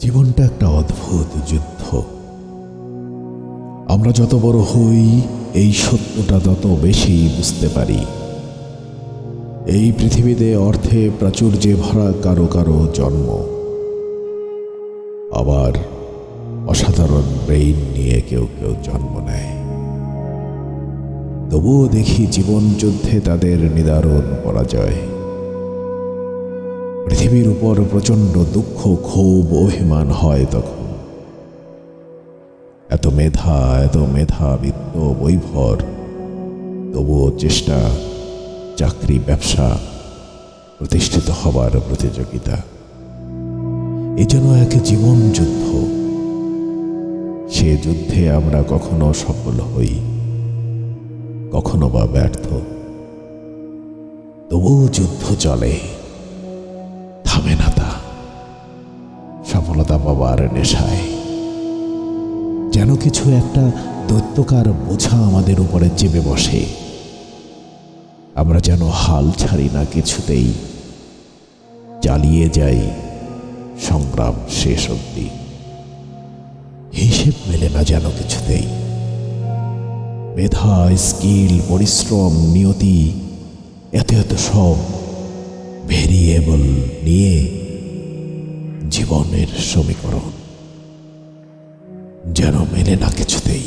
জীবনটা একটা অদ্ভুত যুদ্ধ। আমরা যত বড় হই, এই সত্যটা তত বেশি বুঝতে পারি। এই পৃথিবীতে অর্থে প্রাচুর্যে ভরা কারও কারও জন্ম। আবার অসাধারণ ব্রেইন নিয়ে কেউ কেউ জন্ম নেয়। তবুও দেখি জীবন যুদ্ধে তাদের নিদারুণ পরাজয়। পৃথিবীর উপর প্রচণ্ড দুঃখ, ক্ষোভ, অভিমান হয় তখন। এত মেধা এত মেধা বিত্ত বৈভর, তবুও চেষ্টা, চাকরি, ব্যবসা প্রতিষ্ঠিত হবার প্রতিযোগিতা। এ যেন এক জীবন যুদ্ধ। সে যুদ্ধে আমরা কখনো সফল হই, কখনো বা ব্যর্থ। তবুও যুদ্ধ চলে। সফলতা পাবার নেশায়। যেন কিছু একটা দৈত্যকার বোঝা আমাদের উপরে চেপে বসে। আমরা যেন হাল ছাড়ি না কিছুতেই। চালিয়ে যাই সংগ্রাম শেষ অবধি। হিসেব মেলে না যেন কিছুতেই। মেধা, স্কিল, পরিশ্রম, নিয়তি, এত এত সব ভেরিয়েবল নিয়ে জীবনের সমীকরণ যেন মেলে না কিছুতেই